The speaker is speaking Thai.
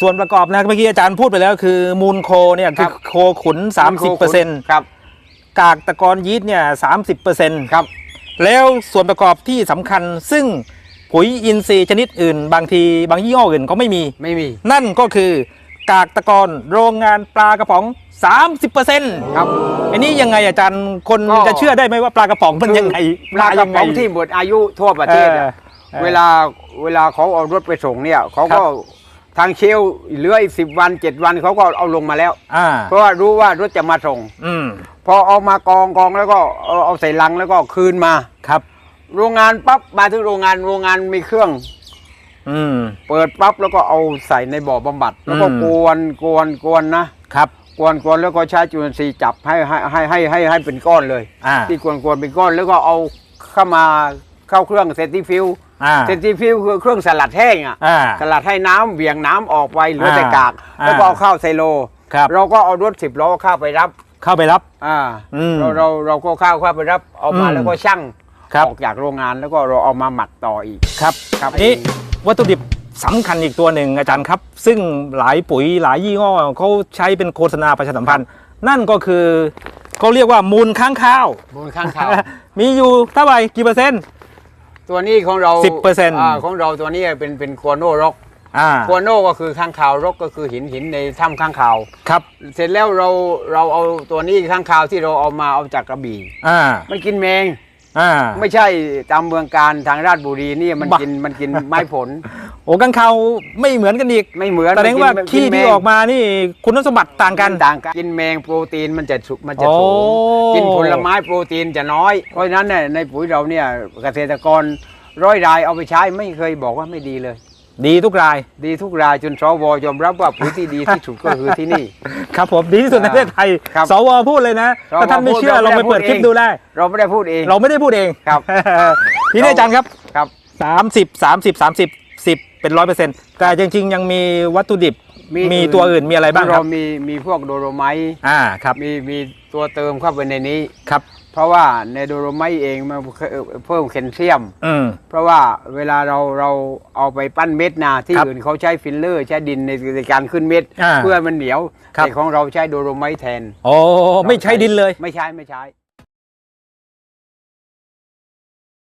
ส่วนประกอบนะเมื่อกี้อาจารย์พูดไปแล้วคือมูลโคเนี่ยคือโคขุน 30%ครับกากตะกอนยีสต์เนี่ย30%ครับ แล้วส่วนประกอบที่สำคัญซึ่งปุ๋ยอินทรีย์ชนิดอื่น บางทีบางยี่ห้ออื่นก็ไม่มี ไม่มีนั่นก็คือกากตะกอนโรงงานปลากระป๋อง 30%ครับ อันนี้ยังไงอาจารย์คนก็ จะเชื่อได้ไหมว่าปลากระป๋องมันยังไงปลากระป๋องที่หมดอายุทั่วประเทศอะเออเวลาเวลาเขาเอารถไปส่งเนี่ยเขาก็ ทางเชลฟ์เหลืออีกสิบวันเจ็ดวันเขาก็เอาลงมาแล้ว อ่า เพราะว่ารู้ว่ารถจะมาส่ง อืม พอเอามากองกองแล้วก็เอาเอาใส่ลังแล้วก็คืนมา ครับ โรงงานปั๊บมาถึงโรงงานโรงงานมีเครื่อง อืม เปิดปั๊บแล้วก็เอาใส่ในบ่อบำบัด แล้วก็อืม กวนกวนกวนนะครับ กวนกวนแล้วก็ใช้จุลินทรีย์จับให้ให้ให้ให้ให้ให้เป็นก้อนเลย อ่า ที่กวนกวนเป็นก้อนแล้วก็เอาเข้ามา เข้าเครื่องเซนติฟิวอ่า เซนติฟิวคือเครื่องสลัดแห้งอะอ่า สลัดให้น้ำเบี่ยงน้ำออกไปเหลือแต่กากอ่าแล้วก็เอาเข้าไซโล ครับ เราก็เอารถสิบล้อเข้าไปรับเข้าไปรับ อ่าอืมเราเราเราก็เข้าเข้าไปรับเอามาอืมแล้วก็ชั่งครับ ออกจากโรงงานแล้วก็เราเอามาหมักต่ออีก ครับครับอันนี้วัตถุดิบสำคัญอีกตัวหนึ่งอาจารย์ครับ ซึ่งหลายปุ๋ยหลายยี่ห้อเขาใช้เป็นโฆษณาประชาสัมพันธ์ นั่นก็คือเขาเรียกว่ามูลค้างข้าว มูลข้างข่าวมีอยู่เท่าไหร่กี่เปอร์เซ็นต์ ตัวนี้ของเรา10%าของเราตัวนี้เป็นเป็นกัวโนร็อกอ่ากัวโนก็คือข้างข่าวร็อกก็คือหินหินในถ้ำข้างข่าว ครับ เสร็จแล้วเราเราเอาตัวนี้ข้างข่าวที่เราเอามาเอาจากกระบี่อ่ามันกินแมงอ่า ไม่ใช่ตามเมืองการทางราชบุรีนี่มันบ้ากินมันกินไม้ผล โอ้กังเขาวไม่เหมือนกันอีกไม่เหมือนแสดงว่ามันขี้นแมที่งออกมานี่คุณสมบัติต่างกัน ต่างกันกินแมงโปรตีนมันจะสุมันจะโอ้สูงกินผลไม้โปรตีนจะน้อยเพราะฉะนั้นเนี่ยในปุ๋ยเราเนี่ยเกษตรกรร้อยรายเอาไปใช้ไม่เคยบอกว่าไม่ดีเลย ดีทุกราย ดีทุกรายจนสวยอมรับว่าปุ๋ยที่ดีที่สุดก็คือที่นี่ ครับผมดีที่สุดในประเทศไทยครับสวพูดเลยนะสวถ้าท่านไม่เชื่อพูดลองไปเปิดเราไม่คลิปพูดเอง ดูได้ เราไม่ได้พูดเอง เราไม่ได้พูดเอง ครับทีนี้อาจารย์ครับ ครับ 30 30 30 10 เป็นร้อยเปอร์เซ็นต์แต่จริง ๆ ยังมีวัตถุดิบมีมีอื่นตัวอื่นมีอะไรบ้างครัเราบมีมีพวกโดโลไมต์อ่าครับมีมีตัวเติมเข้าไปในนี้ครับ เพราะว่าในโดโลไมต์เองมันเพิ่มแคลเซียม อืม เพราะว่าเวลาเราเราเอาไปปั้นเม็ดนาที่ครับอื่นเขาใช้ฟิลเลอร์ใช้ดินในในการขึ้นเม็ดอ่าเพื่อให้มันเหนียวครับ แต่ของเราใช้โดโลไมต์แทน โอ้ไม่ใช้ดินเลย ไม่ใช้ไม่ใช้